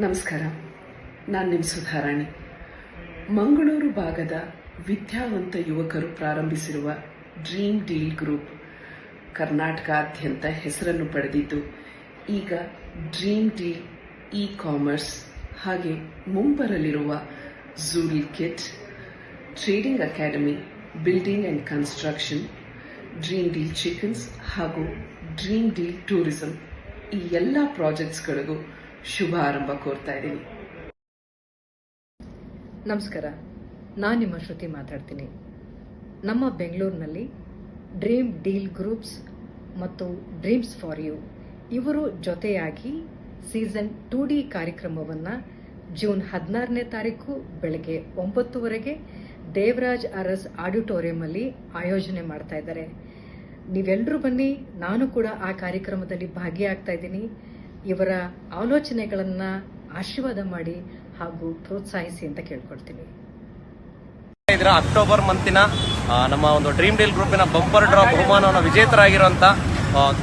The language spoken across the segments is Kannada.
ನಮಸ್ಕಾರ. ನಾನು ನಿಮ್ಮ ಸುಧಾರಾಣಿ. ಮಂಗಳೂರು ಭಾಗದ ವಿದ್ಯಾವಂತ ಯುವಕರು ಪ್ರಾರಂಭಿಸಿರುವ ಡ್ರೀಮ್ ಡೀಲ್ ಗ್ರೂಪ್ ಕರ್ನಾಟಕಾದ್ಯಂತ ಹೆಸರನ್ನು ಪಡೆದಿದ್ದು, ಈಗ ಡ್ರೀಮ್ ಡೀಲ್ ಇ ಕಾಮರ್ಸ್ ಹಾಗೆ ಮುಂಬರಲಿರುವ ಝೂಲ್ kit trading academy building and construction Dream Deal chickens ಹಾಗೂ ಡ್ರೀಮ್ ಡೀಲ್ ಟೂರಿಸಂ ಈ ಎಲ್ಲ ಪ್ರಾಜೆಕ್ಟ್ಸ್ಗಳಿಗೂ ಶುಭ ಆರಂಭ ಕೋರ್ತಾ ಇದ್ದೀನಿ. ನಮಸ್ಕಾರ. ನಾನು ನಿಮ್ಮ ಶ್ರುತಿ ಮಾತಾಡ್ತೀನಿ. ನಮ್ಮ ಬೆಂಗಳೂರಿನಲ್ಲಿ ಡ್ರೀಮ್ ಡೀಲ್ ಗ್ರೂಪ್ಸ್ ಮತ್ತು ಡ್ರೀಮ್ಸ್ ಫಾರ್ ಯು ಇವರು ಜೊತೆಯಾಗಿ ಸೀಸನ್ ಟು ಡಿ ಕಾರ್ಯಕ್ರಮವನ್ನು ಜೂನ್ ಹದಿನಾರನೇ ತಾರೀಕು ಬೆಳಗ್ಗೆ ಒಂಬತ್ತುವರೆಗೆ ದೇವರಾಜ್ ಅರಸ್ ಆಡಿಟೋರಿಯಂಲ್ಲಿ ಆಯೋಜನೆ ಮಾಡ್ತಾ ಇದ್ದಾರೆ. ನೀವೆಲ್ಲರೂ ಬನ್ನಿ, ನಾನು ಕೂಡ ಆ ಕಾರ್ಯಕ್ರಮದಲ್ಲಿ ಭಾಗಿಯಾಗ್ತಾ ಇದ್ದೀನಿ. ಇವರ ಆಲೋಚನೆಗಳನ್ನು ಆಶೀರ್ವಾದ ಮಾಡಿ ಹಾಗೂ ಪ್ರೋತ್ಸಾಹಿಸಿ ಅಂತ ಕೇಳ್ಕೊಳ್ತೀನಿ. ಅಕ್ಟೋಬರ್ ಮಂತಿನ ನಮ್ಮ ಒಂದು ಡ್ರೀಮ್ ಡೀಲ್ ಗ್ರೂಪಿನ ಬಂಪರ್ ಡ್ರಾ ಬಹುಮಾನವನ್ನು ವಿಜೇತರಾಗಿರುವಂಥ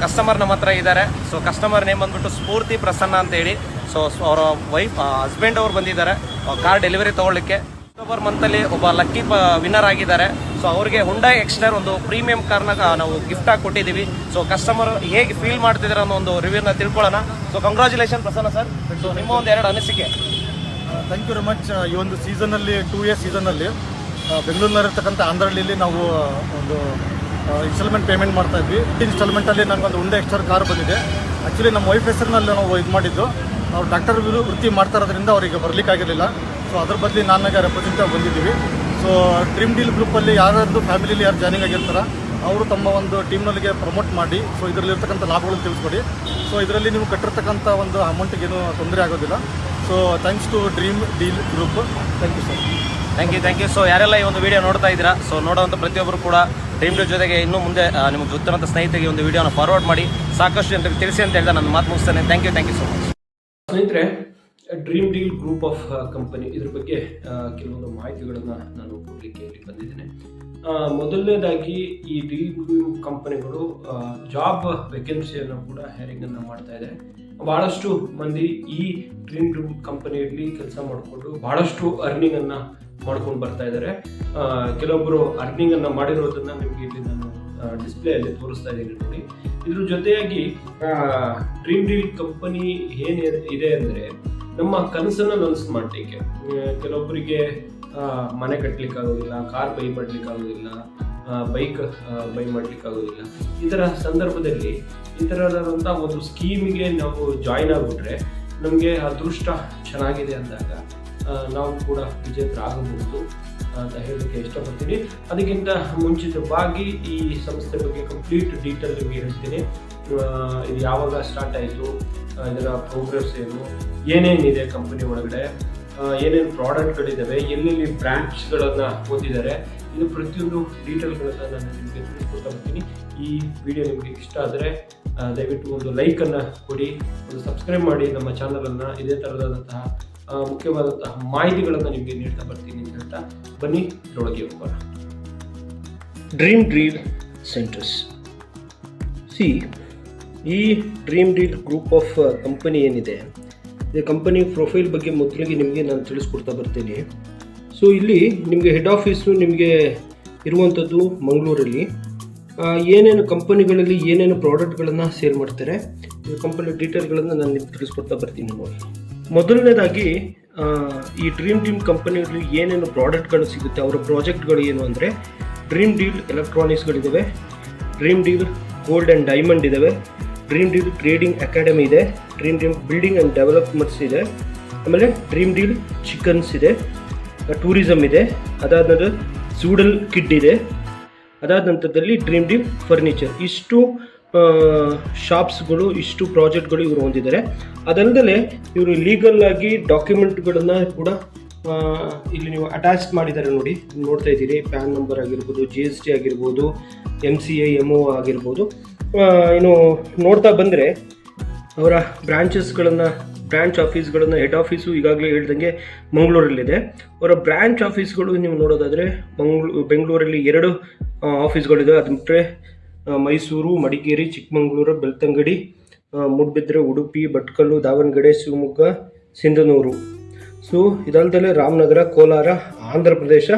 ಕಸ್ಟಮರ್ ನಮ್ಮ ಹತ್ರ ಇದ್ದಾರೆ. ಸೊ ಕಸ್ಟಮರ್ ನೇಮ್ ಬಂದ್ಬಿಟ್ಟು ಸ್ಫೂರ್ತಿ ಪ್ರಸನ್ನ ಅಂತ ಹೇಳಿ. ಸೊ, ಅವರ ವೈಫ್ ಹಸ್ಬೆಂಡ್ ಅವರು ಬಂದಿದ್ದಾರೆ. ಕಾರ್ ಡೆಲಿವರಿ ತೊಗೊಳ್ಳಿಕ್ಕೆ. ಅಕ್ಟೋಬರ್ ಮಂತಲ್ಲಿ ಒಬ್ಬ ಲಕ್ಕಿ ವಿನ್ನರ್ ಆಗಿದ್ದಾರೆ. ಸೊ ಅವ್ರಿಗೆ ಹುಂಡೈ ಎಕ್ಸ್ಟರ್ ಒಂದು ಪ್ರೀಮಿಯಂ ಕಾರ್ನ ನಾವು ಗಿಫ್ಟ್ ಆಗಿ ಕೊಟ್ಟಿದ್ದೀವಿ. ಸೊ ಕಸ್ಟಮರ್ ಹೇಗೆ ಫೀಲ್ ಮಾಡ್ತಿದ್ದಾರೆ ಅನ್ನೋ ಒಂದು ರಿವ್ಯೂನ ತಿಳ್ಕೊಳ್ಳೋಣ. So congratulation Prasanna sir so ನಿಮ್ಮ ಒಂದು ಎರಡು ಅನಿಸಿಕೆ. ಥ್ಯಾಂಕ್ ಯು ವೆರಿ ಮಚ್ ಈ ಒಂದು ಸೀಸನಲ್ಲಿ ಟೂ ಇಯರ್ ಸೀಸನಲ್ಲಿ ಬೆಂಗಳೂರಿನಲ್ಲಿರ್ತಕ್ಕಂಥ ಆಂಧ್ರಹಳ್ಳಿಯಲ್ಲಿ ನಾವು ಒಂದು ಇನ್ಸ್ಟಾಲ್ಮೆಂಟ್ ಪೇಮೆಂಟ್ ಮಾಡ್ತಾ ಇದ್ವಿ. ಇನ್ಸ್ಟಾಲ್ಮೆಂಟಲ್ಲಿ ನನಗೊಂದು ಉಂಡೆ ಎಕ್ಸ್ಟರ್ ಕಾರ್ ಬಂದಿದೆ. ಆ್ಯಕ್ಚುಲಿ ನಮ್ಮ ವೈಫ್ ಹೆಸರಿನಲ್ಲಿ ನಾವು ಇದು ಮಾಡಿದ್ದು. ನಾವು ಡಾಕ್ಟರ್ ವೃತ್ತಿ ಮಾಡ್ತಾ ಇರೋದ್ರಿಂದ ಅವರಿಗೆ ಬರಲಿಕ್ಕಾಗಿರಲಿಲ್ಲ. ಸೊ ಅದ್ರ ಬದಲಿ ನಾನಾಗ ಆಗಿ ಬಂದಿದ್ದೀವಿ. ಸೊ ಡ್ರೀಮ್ ಡೀಲ್ ಗ್ರೂಪಲ್ಲಿ ಯಾರ್ಯಾರ್ದು ಫ್ಯಾಮಿಲಿಯಲ್ಲಿ ಯಾರು ಜಾಯ್ನಿಂಗ್ ಆಗಿರ್ತಾರ ಅವರು ತಮ್ಮ ಒಂದು ಟೀಮ್ನಲ್ಲಿಗೆ ಪ್ರಮೋಟ್ ಮಾಡಿ ಸೊ ಇದರಲ್ಲಿರ್ತಕ್ಕಂಥ ಲಾಭಗಳನ್ನು ತಿಳಿಸ್ಕೊಡಿ. ಸೊ ಇದರಲ್ಲಿ ನೀವು ಕಟ್ಟಿರ್ತಕ್ಕಂಥ ಒಂದು ಅಮೌಂಟಿಗೆ ಏನು ತೊಂದರೆ ಆಗೋದಿಲ್ಲ. So thanks to dream deal group thank you sir thank you thank you so ಯಾರೆಲ್ಲ ಈ ಒಂದು ವಿಡಿಯೋ ನೋಡ್ತಾ ಇದ್ದೀರಾ ಸೊ ನೋಡೋವಂಥ ಪ್ರತಿಯೊಬ್ಬರು ಕೂಡ ಟೀಮ್ ಡೀಲ್ ಜೊತೆಗೆ ಇನ್ನೂ ಮುಂದೆ ನಿಮ್ಗೆ ನಿಮಗೆ ಗೊತ್ತಿರೋಂಥ ಸ್ನೇಹಿತರಿಗೆ ಒಂದು ವಿಡಿಯೋನ ಫಾರ್ವರ್ಡ್ ಮಾಡಿ. ಸಾಕಷ್ಟು ಜನರಿಗೆ ತಿಳಿಸಿ ಅಂತ ಹೇಳ್ತಾ ನನ್ನ ಮಾತು ಮುಗಿಸ್ತೇನೆ. Thank you thank you so much ಸ್ನೇಹಿತರೆ dream deal group of company ಇದ್ರ ಬಗ್ಗೆ ಕೆಲವೊಂದು ಮಾಹಿತಿಗಳನ್ನು ನಾನು ಕೊಡಲಿಕ್ಕೆ ಇಲ್ಲಿ ಬಂದಿದ್ದೇನೆ ಮೊದಲನೇದಾಗಿ ಈ ಡೀಲ್ ಕಂಪನಿಗಳು ಜಾಬ್ ವೇಕೆನ್ಸಿಯನ್ನು ಕೂಡ ಹ್ಯಾರಿಂಗನ್ನು ಮಾಡ್ತಾ ಇದೆ ಬಹಳಷ್ಟು ಮಂದಿ ಈ ಡ್ರೀಮ್ ಗ್ರೂಪ್ ಕಂಪನಿಯಲ್ಲಿ ಕೆಲಸ ಮಾಡಿಕೊಂಡು ಬಹಳಷ್ಟು ಅರ್ನಿಂಗನ್ನು ಮಾಡ್ಕೊಂಡು ಬರ್ತಾ ಇದ್ದಾರೆ ಕೆಲವೊಬ್ಬರು ಅರ್ನಿಂಗನ್ನು ಮಾಡಿರೋದನ್ನು ನಿಮಗೆ ಇಲ್ಲಿ ನಾನು ಡಿಸ್ಪ್ಲೇ ಅಲ್ಲಿ ತೋರಿಸ್ತಾ ಇದ್ದೀನಿ ನೋಡಿ. ಇದ್ರ ಜೊತೆಯಾಗಿ ಡ್ರೀಮ್ ಡೀಲ್ ಕಂಪನಿ ಏನು ಇದೆ ಅಂದ್ರೆ ನಮ್ಮ ಕನಸನ್ನು ನನಸು ಮಾಡಲಿಕ್ಕೆ. ಕೆಲವೊಬ್ಬರಿಗೆ ಮನೆ ಕಟ್ಟಲಿಕ್ಕೆ ಆಗೋದಿಲ್ಲ ಕಾರ್ ಬೈ ಮಾಡ್ಲಿಕ್ಕೆ ಆಗೋದಿಲ್ಲ ಬೈಕ್ ಬೈ ಮಾಡ್ಲಿಕ್ಕೆ ಆಗೋದಿಲ್ಲ ಇದರ ಸಂದರ್ಭದಲ್ಲಿ ಈ ಥರದಂಥ ಒಂದು ಸ್ಕೀಮಿಗೆ ನಾವು ಜಾಯ್ನ್ ಆಗಿಬಿಟ್ರೆ ನಮಗೆ ಅದೃಷ್ಟ ಚೆನ್ನಾಗಿದೆ ಅಂದಾಗ ನಾವು ಕೂಡ ವಿಜೇತರಾಗಬಹುದು. ಅಂತ ಹೇಳಲಿಕ್ಕೆ ಇಷ್ಟಪಡ್ತೀನಿ. ಅದಕ್ಕಿಂತ ಮುಂಚಿತವಾಗಿ ಈ ಸಂಸ್ಥೆ ಬಗ್ಗೆ ಕಂಪ್ಲೀಟ್ ಡೀಟೇಲ್ ನಿಮಗೆ ಹೇಳ್ತೀನಿ. ಇದು ಯಾವಾಗ ಸ್ಟಾರ್ಟ್ ಆಯಿತು ಇದರ ಪ್ರೋಗ್ರೆಸ್ ಏನು, ಏನೇನಿದೆ ಕಂಪನಿ ಒಳಗಡೆ ಏನೇನು ಪ್ರಾಡಕ್ಟ್ಗಳಿದ್ದಾವೆ ಎಲ್ಲೆಲ್ಲಿ ಬ್ರ್ಯಾಂಚ್ಗಳನ್ನು ಓದಿದ್ದಾರೆ, ಇದು ಪ್ರತಿಯೊಂದು ಡೀಟೇಲ್ಗಳನ್ನು ನಾನು ನಿಮಗೆ ತಿಳಿಸ್ಕೊಡ್ತಾ ಬರ್ತೀನಿ. ಈ ವಿಡಿಯೋ ನಿಮಗೆ ಇಷ್ಟ ಆದರೆ ದಯವಿಟ್ಟು ಒಂದು ಲೈಕನ್ನು ಕೊಡಿ, ಒಂದು ಸಬ್ಸ್ಕ್ರೈಬ್ ಮಾಡಿ ನಮ್ಮ ಚಾನಲನ್ನು ಇದೇ ಥರದಾದಂತಹ ಮುಖ್ಯವಾದಂತಹ ಮಾಹಿತಿಗಳನ್ನು ನಿಮಗೆ ನೀಡ್ತಾ ಬರ್ತೀನಿ ಅಂತ ಹೇಳ್ತಾ ಬನ್ನಿ ಇದರೊಳಗೆ ಹೋಗೋಣ. ಡ್ರೀಮ್ ಡ್ರೀಲ್ ಸೆಂಟರ್ಸ್ ಸಿ ಈ dream deal group of company ಏನಿದೆ, ಈ ಕಂಪನಿ ಪ್ರೊಫೈಲ್ ಬಗ್ಗೆ ಮೊದಲಿಗೆ ನಿಮಗೆ ನಾನು ತಿಳಿಸ್ಕೊಡ್ತಾ ಬರ್ತೀನಿ. ಸೊ ಇಲ್ಲಿ ನಿಮಗೆ ಹೆಡ್ ಆಫೀಸು ನಿಮಗೆ ಇರುವಂಥದ್ದು ಮಂಗಳೂರಲ್ಲಿ. ಏನೇನು ಕಂಪನಿಗಳಲ್ಲಿ ಏನೇನು ಪ್ರಾಡಕ್ಟ್ಗಳನ್ನು ಸೇಲ್ ಮಾಡ್ತಾರೆ, ಈ ಕಂಪನಿ ಡೀಟೇಲ್ಗಳನ್ನು ನಾನು ನಿಮ್ಗೆ ತಿಳಿಸ್ಕೊಡ್ತಾ ಬರ್ತೀನಿ ನೋಡಿ. ಮೊದಲನೇದಾಗಿ ಈ ಡ್ರೀಮ್ ಟೀಮ್ ಕಂಪನಿಯಲ್ಲಿ ಏನೇನು ಪ್ರಾಡಕ್ಟ್ಗಳು ಸಿಗುತ್ತೆ, ಅವರ ಪ್ರಾಜೆಕ್ಟ್ಗಳು ಏನು ಅಂದರೆ dream deal ಎಲೆಕ್ಟ್ರಾನಿಕ್ಸ್ಗಳಿದ್ದಾವೆ Dream Deal gold and diamond ಇದ್ದಾವೆ ಡ್ರೀಮ್ ಡೀಲ್ ಟ್ರೇಡಿಂಗ್ ಅಕಾಡೆಮಿ ಇದೆ Dream Deal building and developments ಇದೆ, ಆಮೇಲೆ ಡ್ರೀಮ್ ಡೀಲ್ ಚಿಕನ್ಸ್ ಇದೆ ಟೂರಿಸಮ್ ಇದೆ ಅದಾದ ನಂತರ ಸೂಡಲ್ ಕಿಡ್ ಇದೆ, ಅದಾದ ನಂತರದಲ್ಲಿ ಡ್ರೀಮ್ ಡೀಲ್ ಫರ್ನಿಚರ್ ಇಷ್ಟು ಶಾಪ್ಸ್ಗಳು ಇಷ್ಟು ಪ್ರಾಜೆಕ್ಟ್ಗಳು ಇವರು ಹೊಂದಿದ್ದಾರೆ ಅದಲ್ಲದೆ ಇವರು ಲೀಗಲ್ ಆಗಿ ಡಾಕ್ಯುಮೆಂಟ್ಗಳನ್ನು ಕೂಡ ಇಲ್ಲಿ ನೀವು ಅಟ್ಯಾಚ್ ಮಾಡಿದ್ದಾರೆ ನೋಡಿ. ನೋಡ್ತಾ ಇದ್ದೀರಿ. ಪ್ಯಾನ್ ನಂಬರ್ ಆಗಿರ್ಬೋದು ಜಿ ಎಸ್ ಟಿ ಆಗಿರ್ಬೋದು M C A M O ಆಗಿರ್ಬೋದು. ಇನ್ನು ನೋಡ್ತಾ ಬಂದರೆ ಅವರ ಬ್ರ್ಯಾಂಚಸ್ಗಳನ್ನು ಬ್ರ್ಯಾಂಚ್ ಆಫೀಸ್ಗಳನ್ನು ಹೆಡ್ ಆಫೀಸು ಈಗಾಗಲೇ ಹೇಳ್ದಂಗೆ ಮಂಗಳೂರಲ್ಲಿದೆ. ಅವರ ಬ್ರ್ಯಾಂಚ್ ಆಫೀಸ್ಗಳು ನೀವು ನೋಡೋದಾದರೆ ಮಂಗ್ಳೂ, ಬೆಂಗಳೂರಲ್ಲಿ ಎರಡು ಆಫೀಸ್ಗಳಿದೆ ಅದು ಬಿಟ್ಟರೆ ಮೈಸೂರು, ಮಡಿಕೇರಿ, ಚಿಕ್ಕಮಗಳೂರು, ಬೆಳ್ತಂಗಡಿ ಮೂಡುಬಿದ್ರೆ, ಉಡುಪಿ ಭಟ್ಕಲ್ಲು ದಾವಣಗೆರೆ, ಶಿವಮೊಗ್ಗ, ಸಿಂಧನೂರು. ಸೊ ಇದಲ್ದಲೆ ರಾಮನಗರ, ಕೋಲಾರ, ಆಂಧ್ರ ಪ್ರದೇಶ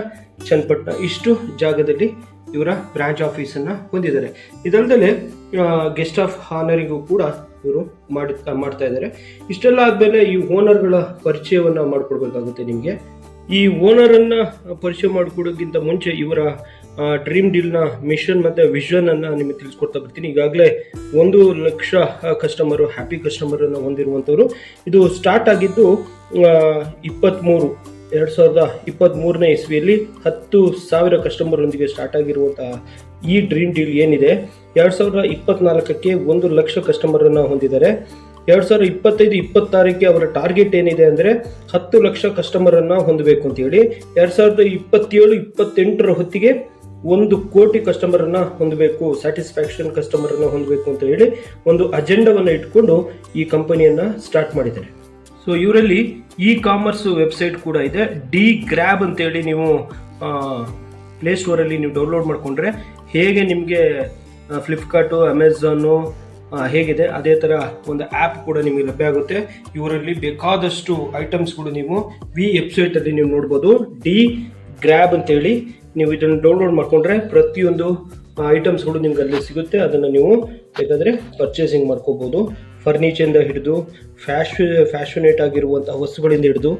ಚನ್ನಪಟ್ಟಣ ಇಷ್ಟು ಜಾಗದಲ್ಲಿ ಇವರ ಬ್ರಾಂಚ್ ಆಫೀಸನ್ನು ಹೊಂದಿದ್ದಾರೆ. ಇದಲ್ದಲೆ ಗೆಸ್ಟ್ ಆಫ್ ಹಾನರಿಗೂ ಕೂಡ ಇವರು ಮಾಡಿ ಮಾಡ್ತಾ ಇದ್ದಾರೆ. ಇಷ್ಟೆಲ್ಲ ಆದಮೇಲೆ ಈ ಓನರ್ಗಳ ಪರಿಚಯವನ್ನು ಮಾಡಿಕೊಡ್ಬೇಕಾಗುತ್ತೆ ನಿಮಗೆ. ಈ ಓನರನ್ನು ಪರಿಚಯ ಮಾಡಿಕೊಡೋಕ್ಕಿಂತ ಮುಂಚೆ ಇವರ ಡ್ರೀಮ್ ಡೀಲ್ನ ಮಿಷನ್ ಮತ್ತು ವಿಷನನ್ನು ನಿಮಗೆ ತಿಳಿಸ್ಕೊಡ್ತಾ ಬರ್ತೀನಿ. ಈಗಾಗಲೇ ಒಂದು ಲಕ್ಷ ಕಸ್ಟಮರು ಹ್ಯಾಪಿ ಕಸ್ಟಮರನ್ನು ಹೊಂದಿರುವಂಥವ್ರು. ಇದು ಸ್ಟಾರ್ಟ್ ಆಗಿದ್ದು ಇಪ್ಪತ್ತ್ಮೂರು ಎರಡು ಸಾವಿರದ ಇಪ್ಪತ್ತ್ಮೂರನೇ ಇಸ್ವಿಯಲ್ಲಿ ಹತ್ತು ಸಾವಿರ ಕಸ್ಟಮರೊಂದಿಗೆ ಸ್ಟಾರ್ಟ್ ಆಗಿರುವಂತಹ ಈ ಡ್ರೀಮ್ ಡೀಲ್ ಏನಿದೆ, ಎರಡು ಸಾವಿರದ ಇಪ್ಪತ್ನಾಲ್ಕಕ್ಕೆ ಒಂದು ಲಕ್ಷ ಕಸ್ಟಮರನ್ನು ಹೊಂದಿದ್ದಾರೆ. ಎರಡು ಸಾವಿರದ ಇಪ್ಪತ್ತೈದು, ಇಪ್ಪತ್ತಾರಕ್ಕೆ ಅವರ ಟಾರ್ಗೆಟ್ ಏನಿದೆ ಅಂದರೆ ಹತ್ತು ಲಕ್ಷ ಕಸ್ಟಮರನ್ನು ಹೊಂದಬೇಕು ಅಂತೇಳಿ ಎರಡು ಸಾವಿರದ ಇಪ್ಪತ್ತೇಳು, ಇಪ್ಪತ್ತೆಂಟರ ಹೊತ್ತಿಗೆ ಒಂದು ಕೋಟಿ ಕಸ್ಟಮರನ್ನು ಹೊಂದಬೇಕು ಸ್ಯಾಟಿಸ್ಫ್ಯಾಕ್ಷನ್ ಕಸ್ಟಮರನ್ನು ಹೊಂದಬೇಕು ಅಂತ ಹೇಳಿ ಒಂದು ಅಜೆಂಡವನ್ನು ಇಟ್ಕೊಂಡು ಈ ಕಂಪನಿಯನ್ನು ಸ್ಟಾರ್ಟ್ ಮಾಡಿದ್ದಾರೆ. ಸೊ ಇವರಲ್ಲಿ ಇ ಕಾಮರ್ಸ್ ವೆಬ್ಸೈಟ್ ಕೂಡ ಇದೆ. ಡಿ ಗ್ರ್ಯಾಬ್ ಅಂತೇಳಿ ನೀವು ಪ್ಲೇಸ್ಟೋರಲ್ಲಿ ನೀವು ಡೌನ್ಲೋಡ್ ಮಾಡಿಕೊಂಡ್ರೆ ಹೇಗೆ ನಿಮಗೆ ಫ್ಲಿಪ್ಕಾರ್ಟು ಅಮೆಝಾನು ಹೇಗಿದೆ, ಅದೇ ಥರ ಒಂದು ಆ್ಯಪ್ ಕೂಡ ನಿಮಗೆ ಲಭ್ಯ ಆಗುತ್ತೆ. ಇವರಲ್ಲಿ ಬೇಕಾದಷ್ಟು ಐಟಮ್ಸ್ಗಳು ನೀವು ವಿ ವೆಬ್ಸೈಟಲ್ಲಿ ನೀವು ನೋಡ್ಬೋದು. ಡಿ ಗ್ರ್ಯಾಬ್ ಅಂತೇಳಿ ನೀವು ಇದನ್ನು ಡೌನ್ಲೋಡ್ ಮಾಡಿಕೊಂಡ್ರೆ ಪ್ರತಿಯೊಂದು ಐಟಮ್ಸ್ಗಳು ನಿಮ್ಗೆ ಅಲ್ಲಿ ಸಿಗುತ್ತೆ. ಅದನ್ನು ನೀವು ಬೇಕಾದರೆ ಪರ್ಚೇಸಿಂಗ್ ಮಾಡ್ಕೋಬೋದು. ಫರ್ನಿಚರಿಂದ ಹಿಡಿದು ಫ್ಯಾಶ್ ಫ್ಯಾಷನೇಟ್ ಆಗಿರುವಂಥ ವಸ್ತುಗಳಿಂದ ಹಿಡಿದು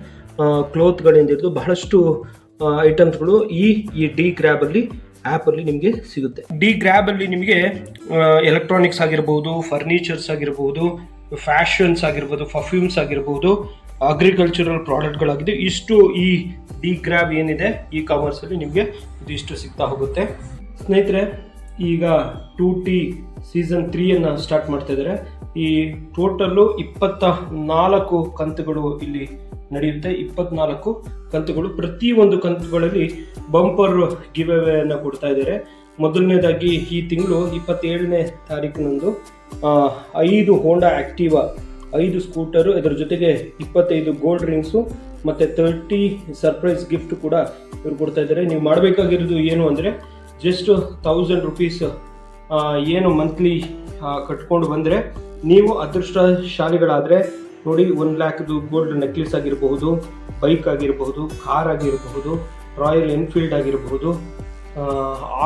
ಕ್ಲೋತ್ಗಳಿಂದ ಹಿಡಿದು ಬಹಳಷ್ಟು ಐಟಮ್ಸ್ಗಳು ಈ ಈ ಡಿ ಗ್ರ್ಯಾಬಲ್ಲಿ ಆ್ಯಪಲ್ಲಿ ನಿಮಗೆ ಸಿಗುತ್ತೆ. ಡಿ ಗ್ರ್ಯಾಬಲ್ಲಿ ನಿಮಗೆ ಎಲೆಕ್ಟ್ರಾನಿಕ್ಸ್ ಆಗಿರ್ಬೋದು ಫರ್ನಿಚರ್ಸ್ ಆಗಿರ್ಬೋದು ಫ್ಯಾಷನ್ಸ್ ಆಗಿರ್ಬೋದು ಪರ್ಫ್ಯೂಮ್ಸ್ ಆಗಿರ್ಬೋದು ಅಗ್ರಿಕಲ್ಚರಲ್ ಪ್ರಾಡಕ್ಟ್ಗಳಾಗಿದೆ ಇಷ್ಟು ಈ ಡಿ ಗ್ರ್ಯಾಬ್ ಏನಿದೆ, ಈ ಕಾಮರ್ಸಲ್ಲಿ ನಿಮಗೆ ಇದು ಇಷ್ಟು ಸಿಗ್ತಾ ಹೋಗುತ್ತೆ. ಸ್ನೇಹಿತರೆ, ಈಗ ಟೂ ಟಿ ಸೀಸನ್ ತ್ರೀಯನ್ನು ಸ್ಟಾರ್ಟ್ ಮಾಡ್ತಾ ಇದ್ದಾರೆ. ಈ ಟೋಟಲ್ಲು ಇಪ್ಪತ್ತ ನಾಲ್ಕು ಕಂತುಗಳು ಇಲ್ಲಿ ನಡೆಯುತ್ತೆ. ಇಪ್ಪತ್ನಾಲ್ಕು ಕಂತುಗಳು ಪ್ರತಿಯೊಂದು ಕಂತುಗಳಲ್ಲಿ ಬಂಪರ್ ಗಿವ್ ಅನ್ನು ಕೊಡ್ತಾ ಇದ್ದಾರೆ. ಮೊದಲನೇದಾಗಿ ಈ ತಿಂಗಳು ಇಪ್ಪತ್ತೇಳನೇ ತಾರೀಕಿನಂದು ಐದು ಹೋಂಡಾ ಆಕ್ಟಿವಾ ಐದು ಸ್ಕೂಟರು, ಇದರ ಜೊತೆಗೆ ಇಪ್ಪತ್ತೈದು ಗೋಲ್ಡ್ ರಿಂಗ್ಸು ಮತ್ತು ತರ್ಟಿ ಸರ್ಪ್ರೈಸ್ ಗಿಫ್ಟ್ ಕೂಡ ಇವ್ರು ಕೊಡ್ತಾ ಇದ್ದಾರೆ. ನೀವು ಮಾಡಬೇಕಾಗಿರೋದು ಏನು ಅಂದರೆ ಜಸ್ಟ್ ಥೌಸಂಡ್ ರುಪೀಸ್ ಏನು ಮಂತ್ಲಿ ಕಟ್ಕೊಂಡು ಬಂದರೆ ನೀವು ಅದೃಷ್ಟಶಾಲಿಗಳಾದರೆ ನೋಡಿ ಒನ್ ಲ್ಯಾಕ್ದು ಗೋಲ್ಡ್ ನೆಕ್ಲೆಸ್ ಆಗಿರಬಹುದು ಬೈಕ್ ಆಗಿರಬಹುದು ಕಾರ್ ಆಗಿರಬಹುದು ರಾಯಲ್ ಎನ್ಫೀಲ್ಡ್ ಆಗಿರಬಹುದು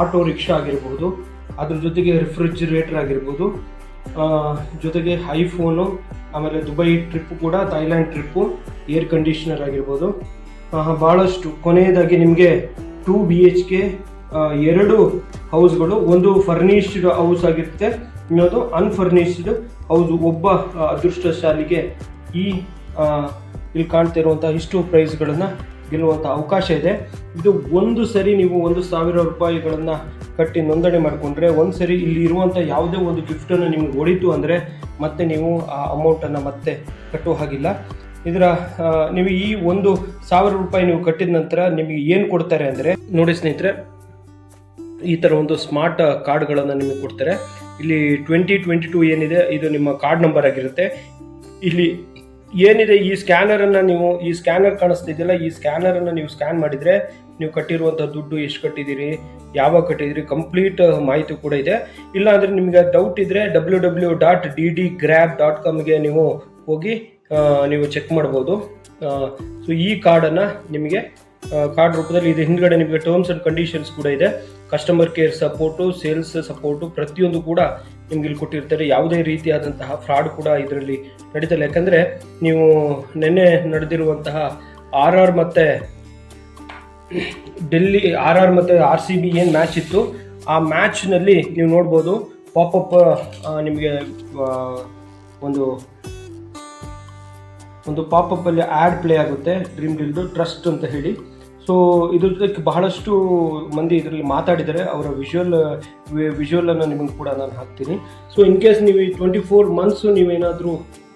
ಆಟೋ ರಿಕ್ಷಾ ಆಗಿರಬಹುದು, ಅದ್ರ ಜೊತೆಗೆ ರೆಫ್ರಿಜಿರೇಟರ್ ಆಗಿರ್ಬೋದು ಜೊತೆಗೆ ಐಫೋನು, ಆಮೇಲೆ ದುಬೈ ಟ್ರಿಪ್ಪು ಕೂಡ ಥೈಲ್ಯಾಂಡ್ ಟ್ರಿಪ್ಪು, ಏರ್ ಕಂಡೀಷನರ್ ಆಗಿರ್ಬೋದು. ಭಾಳಷ್ಟು ಕೊನೆಯದಾಗಿ ನಿಮಗೆ ಟೂ ಬಿ ಎಚ್ ಕೆ ಎರಡು ಹೌಸ್ಗಳು, ಒಂದು ಫರ್ನಿಶ್ಡ್ ಹೌಸ್ ಆಗಿರುತ್ತೆ. ಇನ್ನೊಂದು ಅನ್ಫರ್ನಿಶ್ಡ್ ಹೌಸ್. ಒಬ್ಬ ಅದೃಷ್ಟಶಾಲಿಗೆ ಈ ಇಲ್ಲಿ ಕಾಣ್ತಾ ಇರುವಂಥ ಇಷ್ಟು ಪ್ರೈಸ್ಗಳನ್ನು ಗೆಲ್ಲುವಂಥ ಅವಕಾಶ ಇದೆ. ಇದು ಒಂದು ಸರಿ ನೀವು ಒಂದು ಸಾವಿರ ರೂಪಾಯಿಗಳನ್ನು ಕಟ್ಟಿ ನೋಂದಣಿ ಮಾಡಿಕೊಂಡ್ರೆ ಒಂದು ಸರಿ ಇಲ್ಲಿ ಇರುವಂಥ ಯಾವುದೇ ಒಂದು ಗಿಫ್ಟನ್ನು ನಿಮಗೆ ಹೊಡಿತು ಅಂದರೆ ಮತ್ತೆ ನೀವು ಆ ಅಮೌಂಟನ್ನು ಮತ್ತೆ ಕಟ್ಟುವ ಹಾಗಿಲ್ಲ. ಇದರ ನೀವು ಈ ಒಂದು ಸಾವಿರ ರೂಪಾಯಿ ನೀವು ಕಟ್ಟಿದ ನಂತರ ನಿಮಗೆ ಏನು ಕೊಡ್ತಾರೆ ಅಂದರೆ, ನೋಡಿ ಸ್ನೇಹಿತರೆ, ಈ ಥರ ಒಂದು ಸ್ಮಾರ್ಟ್ ಕಾರ್ಡ್ಗಳನ್ನು ನಿಮಗೆ ಕೊಡ್ತಾರೆ. ಇಲ್ಲಿ ಟ್ವೆಂಟಿ ಟ್ವೆಂಟಿ ಟು ಏನಿದೆ, ಇದು ನಿಮ್ಮ ಕಾರ್ಡ್ ನಂಬರ್ ಆಗಿರುತ್ತೆ. ಇಲ್ಲಿ ಏನಿದೆ ಈ ಸ್ಕ್ಯಾನರನ್ನು ನೀವು, ಈ ಸ್ಕ್ಯಾನರ್ ಕಾಣಿಸ್ತಿದ್ದಿಲ್ಲ ಈ ಸ್ಕ್ಯಾನರನ್ನು ನೀವು ಸ್ಕ್ಯಾನ್ ಮಾಡಿದರೆ ನೀವು ಕಟ್ಟಿರುವಂಥ ದುಡ್ಡು ಎಷ್ಟು ಕಟ್ಟಿದ್ದೀರಿ, ಯಾವಾಗ ಕಟ್ಟಿದ್ದೀರಿ ಕಂಪ್ಲೀಟ್ ಮಾಹಿತಿ ಕೂಡ ಇದೆ. ಇಲ್ಲ ಅಂದರೆ ನಿಮಗೆ ಡೌಟ್ ಇದ್ದರೆ W W dot D D grab dot ಕಾಮ್ಗೆ ನೀವು ಹೋಗಿ ನೀವು ಚೆಕ್ ಮಾಡ್ಬೋದು. ಸೊ ಈ ಕಾರ್ಡನ್ನು ನಿಮಗೆ ಕಾರ್ಡ್ ರೂಪದಲ್ಲಿ ಇದು. ಹಿಂದ್ಗಡೆ ನಿಮಗೆ ಟರ್ಮ್ಸ್ ಆ್ಯಂಡ್ ಕಂಡೀಷನ್ಸ್ ಕೂಡ ಇದೆ. Customer care support sales support ಪ್ರತಿಯೊಂದು ಕೂಡ ನಿಮ್ಗೆ ಇಲ್ಲಿ ಕೊಟ್ಟಿರ್ತಾರೆ. ಯಾವುದೇ ರೀತಿಯಾದಂತಹ ಫ್ರಾಡ್ ಕೂಡ ಇದರಲ್ಲಿ ನಡೀತಲ್ಲ. ಯಾಕಂದರೆ ನೀವು ನಿನ್ನೆ ನಡೆದಿರುವಂತಹ ಆರ್ ಆರ್ ಮತ್ತು ಡೆಲ್ಲಿ ಆರ್ ಆರ್ ಮತ್ತು ಆರ್ ಸಿ ಬಿ ಏನು ಮ್ಯಾಚ್ ಇತ್ತು, ಆ ಮ್ಯಾಚ್ನಲ್ಲಿ ನೀವು ನೋಡ್ಬೋದು ಪಾಪಪ್ ನಿಮಗೆ ಒಂದು ಒಂದು ಒಂದು ಪಾಪಪ್ಪಲ್ಲಿ ಆ್ಯಡ್ ಪ್ಲೇ ಆಗುತ್ತೆ. ಡ್ರೀಮ್ ಡಿಲ್ದು ಟ್ರಸ್ಟ್ ಅಂತ ಹೇಳಿ. ಸೊ ಇದ್ರ ಜೊತೆಗೆ ಬಹಳಷ್ಟು ಮಂದಿ ಇದರಲ್ಲಿ ಮಾತಾಡಿದರೆ ಅವರ ವಿಷುವಲ್ ವಿಷುವಲನ್ನು ನಿಮಗೆ ಕೂಡ ನಾನು ಹಾಕ್ತೀನಿ. ಸೊ ಇನ್ ಕೇಸ್ ನೀವು ಈ ಟ್ವೆಂಟಿ ಫೋರ್ ಮಂತ್ಸು ನೀವೇನಾದರೂ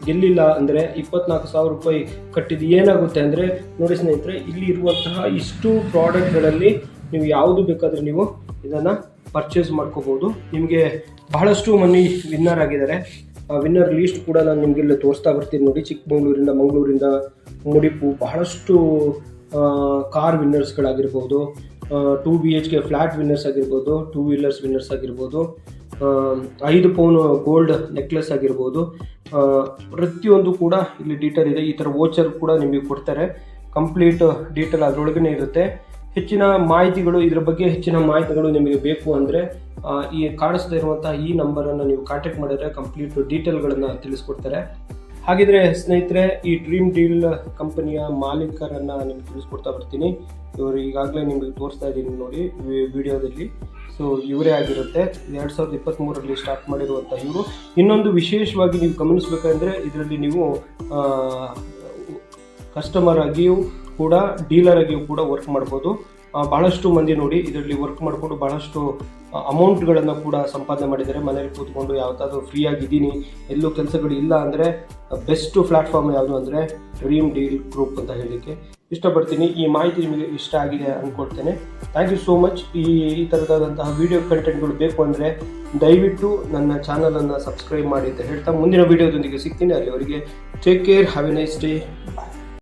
ಗೆಲ್ಲಿಲ್ಲ ಅಂದರೆ ಇಪ್ಪತ್ನಾಲ್ಕು ಸಾವಿರ ರೂಪಾಯಿ ಕಟ್ಟಿದ್ದು ಏನಾಗುತ್ತೆ ಅಂದರೆ, ನೋಡಿ ಸ್ನೇಹಿತರೆ, ಇಲ್ಲಿ ಇರುವಂತಹ ಇಷ್ಟು ಪ್ರಾಡಕ್ಟ್ಗಳಲ್ಲಿ ನೀವು ಯಾವುದು ಬೇಕಾದರೆ ನೀವು ಇದನ್ನು ಪರ್ಚೇಸ್ ಮಾಡ್ಕೋಬೋದು. ನಿಮಗೆ ಬಹಳಷ್ಟು ಮನಿ ವಿನ್ನರ್ ಆಗಿದ್ದಾರೆ. ವಿನ್ನರ್ ಲೀಸ್ಟ್ ಕೂಡ ನಾನು ನಿಮಗೆ ಇಲ್ಲಿ ತೋರಿಸ್ತಾ ಬರ್ತೀನಿ ನೋಡಿ. ಚಿಕ್ಕಮಗಳೂರಿಂದ, ಮಂಗಳೂರಿಂದ, ಮುಡಿಪು ಬಹಳಷ್ಟು car ವಿನ್ನರ್ಸ್ಗಳಾಗಿರ್ಬೋದು two B H K flat winners ಆಗಿರ್ಬೋದು ಟೂ ವೀಲರ್ಸ್ ವಿನ್ನರ್ಸ್ ಆಗಿರ್ಬೋದು ಐದು ಪೌನ್ ಗೋಲ್ಡ್ ನೆಕ್ಲೆಸ್ ಆಗಿರ್ಬೋದು ಪ್ರತಿಯೊಂದು ಕೂಡ ಇಲ್ಲಿ ಡೀಟೇಲ್ ಇದೆ. ಈ ಥರ ವೋಚರ್ ಕೂಡ ನಿಮಗೆ ಕೊಡ್ತಾರೆ. ಕಂಪ್ಲೀಟ್ ಡೀಟೇಲ್ ಅದರೊಳಗೇ ಇರುತ್ತೆ. ಹೆಚ್ಚಿನ ಮಾಹಿತಿಗಳು, ಇದರ ಬಗ್ಗೆ ಹೆಚ್ಚಿನ ಮಾಹಿತಿಗಳು ನಿಮಗೆ ಬೇಕು ಅಂದರೆ ಈ ಕಾಣಿಸ್ತಾ ಇರುವಂಥ ಈ ನಂಬರನ್ನು ನೀವು ಕಾಂಟ್ಯಾಕ್ಟ್ ಮಾಡಿದರೆ ಕಂಪ್ಲೀಟ್ ಡೀಟೇಲ್ಗಳನ್ನು ತಿಳಿಸ್ಕೊಡ್ತಾರೆ. ಹಾಗಿದ್ರೆ ಸ್ನೇಹಿತರೆ, ಈ ಡ್ರೀಮ್ ಡೀಲ್ ಕಂಪನಿಯ ಮಾಲೀಕರನ್ನ ನಿಮ್ಗೆ ತಿಳಿಸ್ಕೊಡ್ತಾ ಬರ್ತೀನಿ. ಇವರು ಈಗಾಗಲೇ ನಿಮಗೆ ತೋರಿಸ್ತಾ ಇದ್ದೀನಿ ನೋಡಿ ವಿಡಿಯೋದಲ್ಲಿ. ಸೊ ಇವರೇ ಆಗಿರುತ್ತೆ. ಎರಡು ಸಾವಿರದ ಇಪ್ಪತ್ತ್ಮೂರರಲ್ಲಿ ಸ್ಟಾರ್ಟ್ ಮಾಡಿರುವಂಥ ಇವರು. ಇನ್ನೊಂದು ವಿಶೇಷವಾಗಿ ನೀವು ಗಮನಿಸಬೇಕಂದ್ರೆ ಇದರಲ್ಲಿ ನೀವು ಕಸ್ಟಮರ್ ಆಗಿಯೂ ಕೂಡ ಡೀಲರ್ ಆಗಿಯೂ ಕೂಡ ವರ್ಕ್ ಮಾಡ್ಬೋದು. ಬಹಳಷ್ಟು ಮಂದಿ ನೋಡಿ ಇದರಲ್ಲಿ ವರ್ಕ್ ಮಾಡಿಕೊಂಡು ಬಹಳಷ್ಟು ಅಮೌಂಟ್ಗಳನ್ನು ಕೂಡ ಸಂಪಾದನೆ ಮಾಡಿದ್ದಾರೆ. ಮನೇಲಿ ಕೂತ್ಕೊಂಡು ಯಾವುದಾದ್ರೂ ಫ್ರೀ ಆಗಿದ್ದೀನಿ, ಎಲ್ಲೂ ಕೆಲಸಗಳು ಇಲ್ಲ ಅಂದರೆ ಬೆಸ್ಟ್ ಪ್ಲಾಟ್ಫಾರ್ಮ್ ಯಾವುದು ಅಂದರೆ ಡ್ರೀಮ್ ಡೀಲ್ ಗ್ರೂಪ್ ಅಂತ ಹೇಳಲಿಕ್ಕೆ ಇಷ್ಟಪಡ್ತೀನಿ. ಈ ಮಾಹಿತಿ ನಿಮಗೆ ಇಷ್ಟ ಆಗಿದೆ ಅಂದ್ಕೊಡ್ತೇನೆ ಥ್ಯಾಂಕ್ ಯು ಸೋ ಮಚ್ ಈ ಈ ಥರದಾದಂತಹ ವೀಡಿಯೋ ಕಂಟೆಂಟ್ಗಳು ಬೇಕು ಅಂದರೆ ದಯವಿಟ್ಟು ನನ್ನ ಚಾನಲನ್ನು ಸಬ್ಸ್ಕ್ರೈಬ್ ಮಾಡಿ ಅಂತ ಹೇಳ್ತಾ ಮುಂದಿನ ವಿಡಿಯೋದೊಂದಿಗೆ ಸಿಗ್ತೀನಿ. ಅಲ್ಲಿವರೆಗೆ take care have a nice day